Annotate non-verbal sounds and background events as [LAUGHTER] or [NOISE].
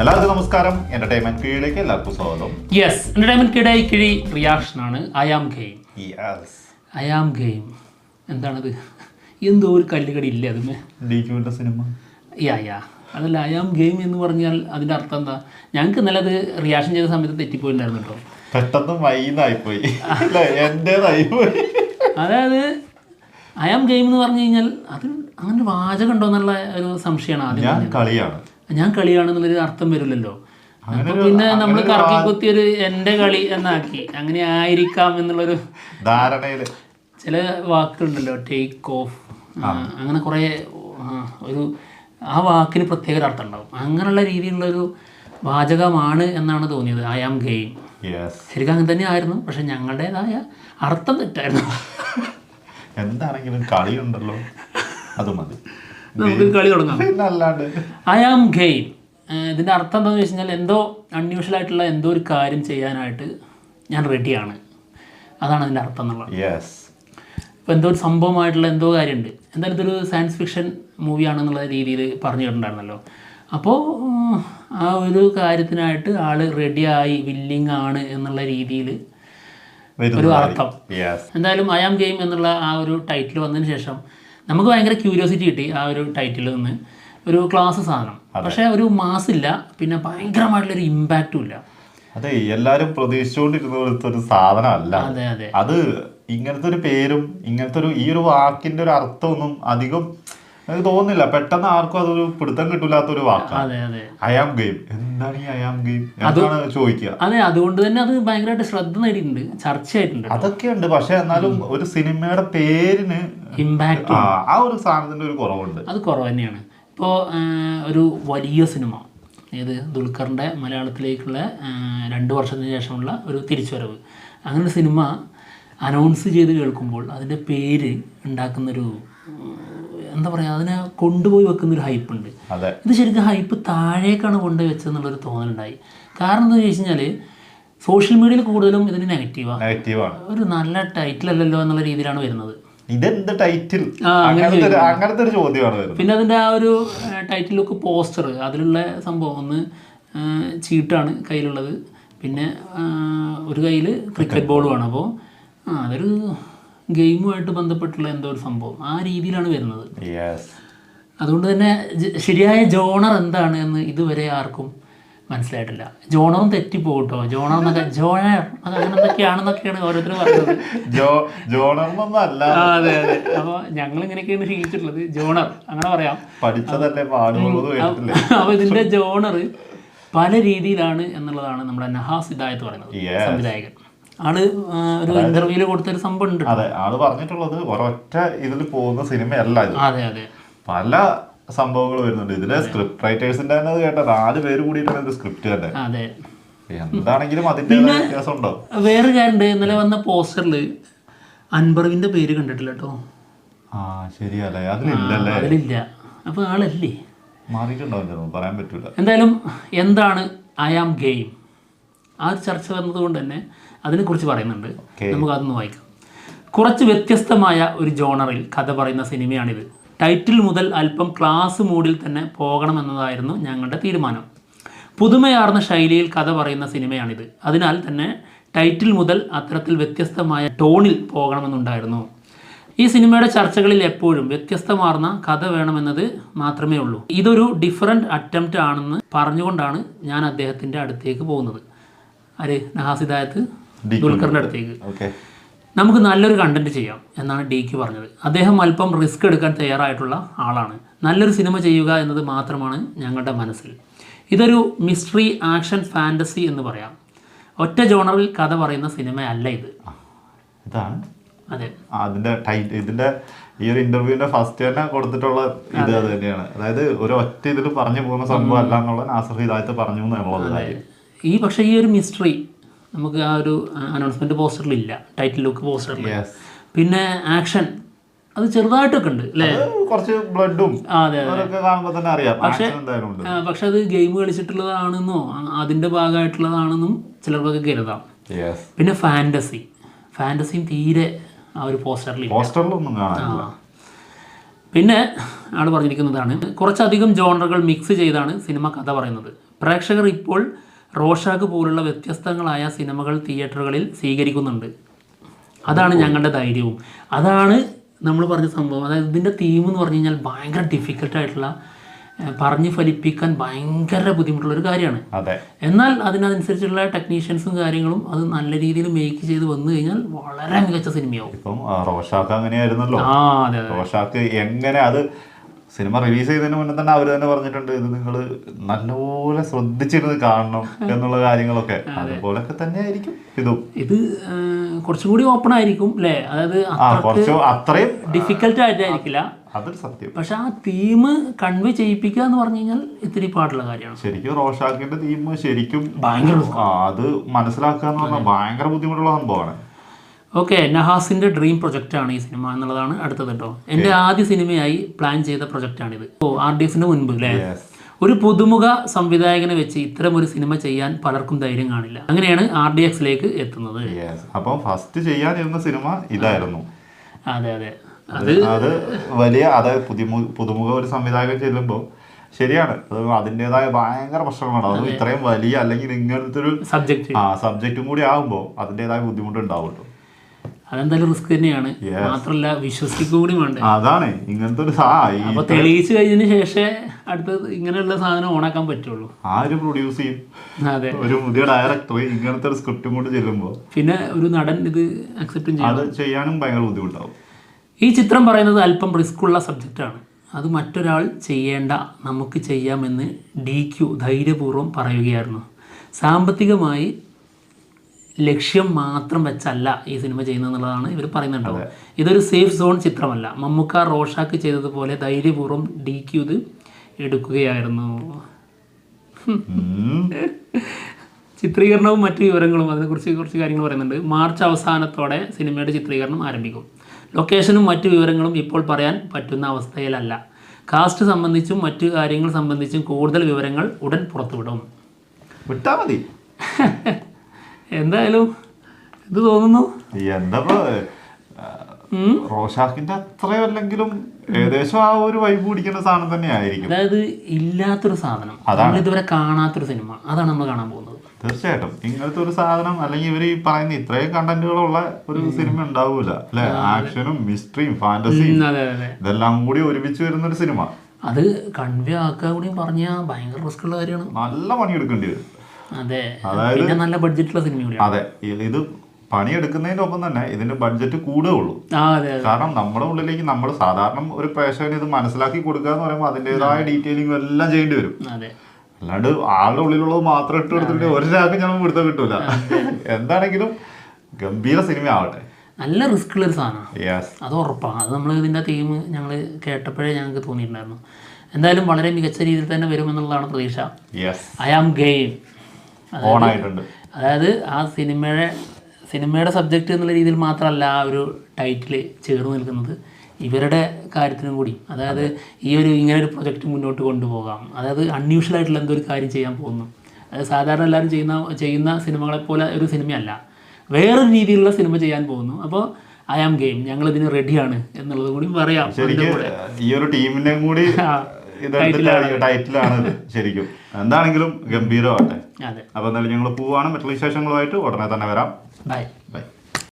എല്ലാവർക്കും നമസ്കാരം. എന്റർടൈൻമെന്റ് കീഴിലേക്ക് എല്ലാവർക്കും സ്വാഗതം. യെസ് എന്റർടൈൻമെന്റ് കിടായി കിഴി I am game yes am game എന്താണത്? എന്തോ ഒരു കല്ലുകടി ഇല്ല അതിന് സിനിമ. യാ യാ അതല്ല ആം ഗെയിം എന്ന് പറഞ്ഞാൽ അതിന്റെ അർത്ഥം എന്താ? ഞങ്ങൾക്ക് ഇന്നലെ അത് റിയാക്ഷൻ ചെയ്ത സമയത്ത് തെറ്റിപ്പോയിട്ടുണ്ടായിരുന്നു കേട്ടോ പെട്ടെന്ന് മൈന്നായിപ്പോയി അല്ലേ? അതായത് ഐ ആം ഗെയിം എന്ന് പറഞ്ഞു കഴിഞ്ഞാൽ അത് അങ്ങനെ വാചകം ഉണ്ടോ എന്നുള്ള ഒരു സംശയമാണ് ആദ്യം കളിയാണ്. ഞാൻ കളിയാണെന്നുള്ളൊരു അർത്ഥം വരില്ലല്ലോ. അപ്പൊ ഒരു- പിന്നെ നമ്മൾ ഒരു കറക്കി വാ- കുത്തിയൊരു എന്റെ കളി എന്നാക്കി. അങ്ങനെ ആയിരിക്കാം എന്നുള്ളൊരു ധാരണയിൽ ചില വാക്കുകളുണ്ടല്ലോ ടേക്ക് ഓഫ് അങ്ങനെ കുറേ ഒരു ആ വാക്കിന് പ്രത്യേക ഒരു അർത്ഥം ഉണ്ടാവും. അങ്ങനെയുള്ള രീതിയിലുള്ളൊരു വാചകമാണ് എന്നാണ് തോന്നിയത്. ഐ ആം ഗെയിം ശരിക്കും അങ്ങനെ തന്നെ ആയിരുന്നു. പക്ഷെ ഞങ്ങളുടേതായ അർത്ഥം തെറ്റായിരുന്നു. എന്താണെങ്കിലും കളിയുണ്ടല്ലോ. അത് മതി. നമുക്ക് കളി തുടങ്ങാം. ഐ ആം ഗെയിം ഇതിന്റെ അർത്ഥം എന്താണെന്ന് വെച്ച് കഴിഞ്ഞാൽ എന്തോ അൺയൂഷ്വൽ ആയിട്ടുള്ള എന്തോ ഒരു കാര്യം ചെയ്യാനായിട്ട് ഞാൻ റെഡിയാണ് അതാണ് അതിന്റെ അർത്ഥം എന്നുള്ളത്. ഇപ്പോൾ എന്തോ ഒരു സംഭവമായിട്ടുള്ള എന്തോ കാര്യമുണ്ട്. എന്തായാലും ഇതൊരു സയൻസ് ഫിക്ഷൻ മൂവിയാണെന്നുള്ള രീതിയിൽ പറഞ്ഞിട്ടുണ്ടായിരുന്നല്ലോ അപ്പോൾ അപ്പോ ആ ഒരു കാര്യത്തിനായിട്ട് ആൾ റെഡിയായി വില്ലിങ് ആണ് എന്നുള്ള രീതിയിൽ ഒരു അർത്ഥം. എന്തായാലും ഐ ആം ഗെയിം എന്നുള്ള ആ ഒരു ടൈറ്റിൽ വന്നതിന് ശേഷം നമുക്ക് ഭയങ്കര ക്യൂരിയോസിറ്റി കിട്ടി ആ ഒരു ടൈറ്റിൽ നിന്ന്. ഒരു ക്ലാസ് സാധനം. പക്ഷേ ഒരു മാസ് ഇല്ല പിന്നെ ഭയങ്കരമായിട്ടുള്ളൊരു ഇമ്പാക്റ്റും ഇല്ല. അതെ എല്ലാരും പ്രതീക്ഷിച്ചുകൊണ്ടിരുന്ന പോലത്തെ ഒരു സാധനമല്ല. അല്ല അതെ അതെ. അത് ഇങ്ങനത്തെ ഒരു പേരും ഇങ്ങനത്തെ ഒരു ഈ ഒരു വാക്കിന്റെ ഒരു അർത്ഥമൊന്നും അധികം എനിക്ക് തോന്നുന്നില്ല. പെട്ടെന്ന് ആർക്കും അതൊരു പിടുത്തം കിട്ടില്ലാത്ത ഒരു വാക്കാണ് അയാം ഗെയിം എന്താണ് ഈ അയാം ഗെയിം ചോദിക്കുക. അതെ അതുകൊണ്ട് തന്നെ അത് ഭയങ്കരമായിട്ട് ശ്രദ്ധ നേടിയിട്ടുണ്ട്. ചർച്ചയായിട്ടുണ്ട് അതൊക്കെ ഉണ്ട്. പക്ഷെ എന്നാലും ഒരു സിനിമയുടെ പേരിന് ഇമ്പാക്ട് ആ ഒരു സാധനത്തിന്റെ ഒരു കുറവുണ്ട്. അത് കുറവ് തന്നെയാണ്. ഇപ്പോൾ ഒരു വലിയ സിനിമ ഏത് ദുൽഖറിന്റെ മലയാളത്തിലേക്കുള്ള രണ്ടു വർഷത്തിന് ശേഷമുള്ള ഒരു തിരിച്ചുവരവ്. അങ്ങനെ സിനിമ അനൗൺസ് ചെയ്ത് കേൾക്കുമ്പോൾ അതിന്റെ പേര് ഉണ്ടാക്കുന്നൊരു എന്താ പറയുക അതിനെ കൊണ്ടുപോയി വെക്കുന്ന ഒരു ഹൈപ്പ് ഉണ്ട് ഇത് ശരിക്കും ഹൈപ്പ് താഴേക്കാണ് കൊണ്ടുപോയി വെച്ചതെന്നുള്ളൊരു തോന്നലുണ്ടായി. കാരണം എന്താ ചോദിച്ചു കഴിഞ്ഞാൽ സോഷ്യൽ മീഡിയയിൽ കൂടുതലും ഇതിന് നെഗറ്റീവാണ് നെഗറ്റീവാണ്. ഒരു നല്ല ടൈറ്റിൽ അല്ലല്ലോ എന്നുള്ള രീതിയിലാണ് വരുന്നത്. ഇതെന്ത് ടൈറ്റിൽ? അങ്ങനത്തെ ഒരു ചോദ്യമാണ് പിന്നെ അതിന്റെ ആ ഒരു ടൈറ്റിൽ ലുക്ക് പോസ്റ്റർ അതിലുള്ള സംഭവം ഒന്ന് ചീട്ടാണ് കയ്യിലുള്ളത്. പിന്നെ ഒരു കയ്യിൽ ക്രിക്കറ്റ് ബോളുമാണ് അപ്പോൾ അതൊരു ഗെയിമുമായിട്ട് ബന്ധപ്പെട്ടുള്ള എന്തോ ഒരു സംഭവം. ആ രീതിയിലാണ് വരുന്നത്. അതുകൊണ്ട് തന്നെ ശരിയായ ജോണർ എന്താണ് എന്ന് ഇതുവരെ ആർക്കും മനസ്സിലായിട്ടില്ല. ജോണറും തെറ്റിപ്പോട്ടോ ജോണർ എന്നൊക്കെ ജോണർ അത് അങ്ങനെ എന്തൊക്കെയാണെന്നൊക്കെയാണ് ഓരോരുത്തർ പറയുന്നത് ജോ ജോണർന്നൊന്നും അല്ല. ആ, അതെ അതെ. അപ്പോൾ ഞങ്ങൾ ഇങ്ങനെയൊക്കെയാണ് ശീലിച്ചിട്ടുള്ളത്. ജോണർ അങ്ങനെ പറയാം. പഠിച്ചതല്ലേ അപ്പോൾ ഇതിന്റെ ജോണർ പല രീതിയിലാണ് എന്നുള്ളതാണ് നമ്മുടെ നഹാസ് ഇതായത് പറയുന്നത് സംവിധായകൻ. ആൾ ഒരു ഇന്റർവ്യൂൽ കൊടുത്തൊരു സംഭവം ഉണ്ട്. അതെ ആൾ പറഞ്ഞിട്ടുള്ളത് ഒരൊറ്റ ഇതിൽ പോകുന്ന സിനിമയല്ല ഇത്. അതെ അതെ. പല സംഭവങ്ങൾ വരുന്നുണ്ട്. ഇതിലെ സ്ക്രിപ്റ്റ് റൈറ്റേഴ്സിന്റെ തന്നെ കേട്ട നാല് പേര് കൂടിയിട്ടാണ് ഇത് സ്ക്രിപ്റ്റ് തന്നെ. അതെ. എന്താണെങ്കിലും അതിന്റെ വ്യത്യാസം ഉണ്ടോ വേറെ കാര്യമുണ്ട്. ഇന്നലെ വന്ന പോസ്റ്ററിൽ അൻബർവിന്റെ പേര് കണ്ടിട്ടില്ല കേട്ടോ ആ ശരിയല്ലേ? അതിലില്ലല്ലേ? അതിലില്ല. അപ്പൊ ആളല്ലേ? മാറിയിട്ടുണ്ടാവില്ല പറയാൻ പറ്റൂല. എന്തായാലും എന്താണ് ഐ ആം ഗെയിം? ആ ഒരു ചർച്ച വന്നതുകൊണ്ട് തന്നെ അതിനെക്കുറിച്ച് പറയുന്നുണ്ട്. നമുക്ക് അതൊന്ന് വായിക്കാം. കുറച്ച് വ്യത്യസ്തമായ ഒരു ജോണറിൽ കഥ പറയുന്ന സിനിമയാണിത്. ടൈറ്റിൽ മുതൽ അല്പം ക്ലാസ് മൂഡിൽ തന്നെ പോകണമെന്നതായിരുന്നു ഞങ്ങളുടെ തീരുമാനം. പുതുമയാർന്ന ശൈലിയിൽ കഥ പറയുന്ന സിനിമയാണിത്. അതിനാൽ തന്നെ ടൈറ്റിൽ മുതൽ അത്തരത്തിൽ വ്യത്യസ്തമായ ടോണിൽ പോകണമെന്നുണ്ടായിരുന്നു. ഈ സിനിമയുടെ ചർച്ചകളിൽ എപ്പോഴും വ്യത്യസ്തമാർന്ന കഥ വേണമെന്നത് മാത്രമേ ഉള്ളൂ. ഇതൊരു ഡിഫറന്റ് അറ്റംപ്റ്റ് ആണെന്ന് പറഞ്ഞുകൊണ്ടാണ് ഞാൻ അദ്ദേഹത്തിന്റെ അടുത്തേക്ക് പോകുന്നത്. അരെ നഹാസിദായത്ത്? ദുൽഖറിന്റെ അടുത്തേക്ക്. നമുക്ക് നല്ലൊരു കണ്ടന്റ് ചെയ്യാം എന്നാണ് ഡി ക്ക് പറഞ്ഞത്. അദ്ദേഹം അല്പം റിസ്ക് എടുക്കാൻ തയ്യാറായിട്ടുള്ള ആളാണ്. നല്ലൊരു സിനിമ ചെയ്യുക എന്നത് മാത്രമാണ് ഞങ്ങളുടെ മനസ്സിൽ. ഇതൊരു മിസ്റ്ററി ആക്ഷൻ ഫാന്റസി എന്ന് പറയാം. ഒറ്റ ജോണറിൽ കഥ പറയുന്ന സിനിമയല്ല ഇത്. ഇതാണ്. അതെ. അതിന്റെ ടൈറ്റ് ഇതിന്റെ ഈ ഒരു ഇന്റർവ്യൂവിന്റെ ഫസ്റ്റ് തന്നെ കൊടുത്തിട്ടുള്ള ഇത് അത്. തന്നെയാണ്. അതായത് ഒരു ഒറ്റ ഇതിൽ പറഞ്ഞു പോകുന്ന സംഭവം അല്ല എന്നുള്ള നാസർ ഹിദായത്ത് പറഞ്ഞു എന്നുള്ളത് ഈ പക്ഷേ ഈ ഒരു മിസ്റ്ററി നമുക്ക് ആ ഒരു അനൗൺസ്മെന്റ് പോസ്റ്ററിൽ ഇല്ല ടൈറ്റിൽ ലുക്ക് പോസ്റ്ററിൽ പിന്നെ ആക്ഷൻ അത് ചെറുതായിട്ടൊക്കെ ഉണ്ട് അല്ലേ? കുറച്ച് ബ്ലഡും അതെ പക്ഷെ പക്ഷെ അത് ഗെയിം കളിച്ചിട്ടുള്ളതാണെന്നോ അതിന്റെ ഭാഗമായിട്ടുള്ളതാണെന്നും ചിലർക്കൊക്കെ കരുതാം. പിന്നെ ഫാന്റസി ഫാന്റസിയും തീരെ ആ ഒരു പോസ്റ്ററിൽ പോസ്റ്ററിലൊന്നും പിന്നെ ആൾ പറഞ്ഞിരിക്കുന്നതാണ് കുറച്ചധികം ജോണറുകൾ മിക്സ് ചെയ്താണ് സിനിമ കഥ പറയുന്നത്. പ്രേക്ഷകർ ഇപ്പോൾ റോഷാക്ക് പോലുള്ള വ്യത്യസ്തങ്ങളായ സിനിമകൾ തിയേറ്ററുകളിൽ സ്വീകരിക്കുന്നുണ്ട്. അതാണ് ഞങ്ങളുടെ ധൈര്യവും. അതാണ് നമ്മൾ പറഞ്ഞ സംഭവം. അതായത് ഇതിന്റെ തീം എന്ന് പറഞ്ഞു കഴിഞ്ഞാൽ ഭയങ്കര ഡിഫിക്കൽട്ടായിട്ടുള്ള പറഞ്ഞ് ഫലിപ്പിക്കാൻ ഭയങ്കര ബുദ്ധിമുട്ടുള്ള ഒരു കാര്യമാണ്. എന്നാൽ അതിനനുസരിച്ചുള്ള ടെക്നീഷ്യൻസും കാര്യങ്ങളും അത് നല്ല രീതിയിൽ മേക്ക് ചെയ്ത് വന്നു കഴിഞ്ഞാൽ വളരെ മികച്ച സിനിമയാവും ഇപ്പം റോഷാക്ക് അങ്ങനെയായിരുന്നല്ലോ. ആ അതെ അതെ. റോഷാക്ക് എങ്ങനെ അത് സിനിമ റിലീസ് ചെയ്തതിന് മുന്നേ തന്നെ അവർ തന്നെ പറഞ്ഞിട്ടുണ്ട് ഇത് നിങ്ങൾ നല്ലപോലെ ശ്രദ്ധിച്ചിരുന്ന് കാണണം എന്നുള്ള കാര്യങ്ങളൊക്കെ. അതുപോലൊക്കെ തന്നെ ആയിരിക്കും ഇതും ഇത് കുറച്ചുകൂടി ഓപ്പൺ ആയിരിക്കും അല്ലേ അതായത് അത്രയും ഡിഫിക്കൽട്ട് ആയിട്ടായിരിക്കില്ല. അതൊരു സത്യം. പക്ഷെ ആ തീം കൺവേ ചെയ്യിപ്പിക്കുക എന്ന് പറഞ്ഞു കഴിഞ്ഞാൽ ഇത്തിരി പാടുള്ള കാര്യമാണ്. ശരിക്കും റോഷാക്കിന്റെ തീം ശരിക്കും ഭയങ്കര അത് മനസ്സിലാക്കുക എന്ന് പറഞ്ഞാൽ ഭയങ്കര ബുദ്ധിമുട്ടുള്ള സംഭവമാണ്. ഓക്കെ നഹാസിന്റെ ഡ്രീം പ്രൊജക്റ്റാണ് ഈ സിനിമ എന്നുള്ളതാണ് അടുത്തത് കേട്ടോ എന്റെ ആദ്യ സിനിമയായി പ്ലാൻ ചെയ്ത പ്രൊജക്റ്റാണിത് ഓ ആർ ഡി എഫിന് മുൻപ് അല്ലേ ഒരു പുതുമുഖ സംവിധായകനെ വെച്ച് ഇത്തരം ഒരു സിനിമ ചെയ്യാൻ പലർക്കും ധൈര്യം കാണില്ല. അങ്ങനെയാണ് ആർ ഡി എക്സിലേക്ക് എത്തുന്നത്. അപ്പം ഫസ്റ്റ് ചെയ്യാനിരുന്ന സിനിമ ഇതായിരുന്നു. അതെ അതെ. അത് അത് വലിയ അതായത് പുതിയ പുതുമുഖ ഒരു സംവിധായകൻ ചെല്ലുമ്പോൾ ശരിയാണ്. അത് അതിന്റെതായ ഭയങ്കര പ്രശ്നങ്ങളുണ്ടാവും അത് ഇത്രയും വലിയ അല്ലെങ്കിൽ ഇങ്ങനത്തെ ഒരു സബ്ജക്റ്റ് ആ സബ്ജക്റ്റും കൂടി ആകുമ്പോൾ അതിന്റെതായ ബുദ്ധിമുട്ടുണ്ടാവും കേട്ടോ അതെന്തായാലും റിസ്ക് തന്നെയാണ്. മാത്രല്ല മാത്രമല്ല വിശ്വസിക്കുക കൂടി വേണ്ടേ. അതാണ് ഇങ്ങനത്തെ ഒരു അപ്പൊ തെളിയിച്ചു കഴിഞ്ഞതിന് ശേഷം അടുത്തത് ഇങ്ങനെയുള്ള സാധനം ഓണാക്കാൻ പറ്റുള്ളൂ. ആര് പ്രൊഡ്യൂസ് ചെയ്യും. അതെ. ഒരു പുതിയ ഡയറക്ടർ ഇങ്ങനത്തെ ഒരു സ്ക്രിപ്റ്റും കൊണ്ട് ചെല്ലുമ്പോൾ പിന്നെ ഒരു നടൻ ഇത് അക്സെപ്റ്റും ചെയ്യും. അത് ചെയ്യാനും ഭയങ്കര ബുദ്ധിമുട്ടാവും. ഈ ചിത്രം പറയുന്നത് അല്പം റിസ്ക്കുള്ള ആണ്. അത് മറ്റൊരാൾ ചെയ്യേണ്ട നമുക്ക് ചെയ്യാമെന്ന് ഡി ക്യു ധൈര്യപൂർവം പറയുകയായിരുന്നു. സാമ്പത്തികമായി ലക്ഷ്യം മാത്രം വെച്ചല്ല ഈ സിനിമ ചെയ്യുന്നതെന്നുള്ളതാണ് ഇവർ പറയുന്നുണ്ടാവുക. ഇതൊരു സേഫ് സോൺ ചിത്രമല്ല. മമ്മൂക്ക റോഷാക്ക് ചെയ്തതുപോലെ ധൈര്യപൂർവം ഡി ക്യു ഇത് എടുക്കുകയായിരുന്നു. ചിത്രീകരണവും മറ്റു വിവരങ്ങളും അതിനെക്കുറിച്ച് കുറച്ച് കാര്യങ്ങൾ പറയുന്നുണ്ട്. മാർച്ച് അവസാനത്തോടെ സിനിമയുടെ ചിത്രീകരണം ആരംഭിക്കും. ലൊക്കേഷനും മറ്റു വിവരങ്ങളും ഇപ്പോൾ പറയാൻ പറ്റുന്ന അവസ്ഥയിലല്ല. കാസ്റ്റ് സംബന്ധിച്ചും മറ്റു കാര്യങ്ങൾ സംബന്ധിച്ചും കൂടുതൽ വിവരങ്ങൾ ഉടൻ പുറത്തുവിടും. വിട്ടാ മതി. [LAUGHS] എന്തായാലും ഇത് തോന്നുന്നു? എന്താ ആ, റോഷാക്കിന്റെ അത്രയും ഏകദേശം ആ ഒരു വൈബ് പിടിക്കുന്ന സാധനം തന്നെ ആയിരിക്കും അതായത് ഇല്ലാത്തൊരു സാധനം. അതാണ്. ഇതുവരെ കാണാത്തൊരു സിനിമ അതാണ് നമ്മൾ കാണാൻ പോകുന്നത്. തീർച്ചയായിട്ടും. ഇങ്ങനത്തെ ഒരു സാധനം അല്ലെങ്കിൽ ഇവർ ഈ പറയുന്ന ഇത്രയും കണ്ടന്റുകളുള്ള ഒരു സിനിമ ഉണ്ടാവൂല. അല്ലെ? ആക്ഷനും മിസ്റ്ററിയും ഫാന്റസിയും ഇതെല്ലാം കൂടി ഒരുമിച്ച് വരുന്ന ഒരു സിനിമ അത് കൺവേ ആക്കുക കൂടി പറഞ്ഞാൽ ഭയങ്കര റിസ്ക് ഉള്ള കാര്യമാണ്. നല്ല പണിയെടുക്കേണ്ടി വരും. അതെ. പിന്നെ നല്ല ബഡ്ജറ്റുള്ള സിനിമ അതെ. ഇത് പണിയെടുക്കുന്നതിന്റെ ഒപ്പം തന്നെ ഇതിന്റെ ബഡ്ജറ്റ് കൂടുകയുള്ളൂ കാരണം നമ്മുടെ ഉള്ളിലേക്ക് നമ്മൾ സാധാരണ ഒരു പ്രേക്ഷകന് ഇത് മനസ്സിലാക്കി കൊടുക്കുക എന്ന് പറയുമ്പോൾ അതിന്റെതായ ഡീറ്റെയിലിംഗ് എല്ലാം ചെയ്യേണ്ടി വരും. അല്ലാണ്ട് ആളുടെ ഉള്ളിലുള്ളത് മാത്രം ഇട്ട് കൊടുത്തിട്ട് ഒരാൾക്ക് ഞാൻ പിടുത്തം കിട്ടൂല. എന്താണെങ്കിലും ഗംഭീര സിനിമ ആവട്ടെ നല്ല റിസ്ക് ഉള്ള ഒരു സാധനമാണ് അത് ഉറപ്പാണ്. അത് നമ്മൾ ഇതിന്റെ തീം ഞങ്ങൾ കേട്ടപ്പോഴേ ഞങ്ങൾക്ക് തോന്നിയിട്ടുണ്ടായിരുന്നു. എന്തായാലും വളരെ മികച്ച രീതിയിൽ തന്നെ വരുമെന്നുള്ളതാണ് പ്രതീക്ഷ. ഐ ആം ഗെയിം ഓൺ ആയിട്ടുണ്ട് അതായത് ആ സിനിമയുടെ സിനിമയുടെ സബ്ജക്റ്റ് എന്നുള്ള രീതിയിൽ മാത്രമല്ല ആ ഒരു ടൈറ്റിൽ ചേർന്ന് നിൽക്കുന്നത് ഇവരുടെ കാര്യത്തിനും കൂടി. അതായത് ഈ ഒരു ഇങ്ങനെ ഒരു പ്രൊജക്റ്റ് മുന്നോട്ട് കൊണ്ടുപോകാം. അതായത് അൺയൂഷ്വൽ ആയിട്ടുള്ള എന്തോ ഒരു കാര്യം ചെയ്യാൻ പോകുന്നു. അത് സാധാരണ എല്ലാവരും ചെയ്യുന്ന ചെയ്യുന്ന സിനിമകളെ പോലെ ഒരു സിനിമയല്ല. വേറൊരു രീതിയിലുള്ള സിനിമ ചെയ്യാൻ പോകുന്നു. അപ്പോൾ ഐ ആം ഗെയിം ഞങ്ങൾ ഇതിന് റെഡിയാണ് എന്നുള്ളത് കൂടി പറയാം. ഈ ഒരു ടീമിനെ കൂടി ടൈറ്റിലാണ് ഇത് ശരിക്കും. എന്താണെങ്കിലും ഗംഭീരമാട്ടെ അപ്പൊ എന്തായാലും ഞങ്ങൾ പോവാണ്. മറ്റുള്ള വിശേഷങ്ങളുമായിട്ട് ഉടനെ തന്നെ വരാം. Bye bye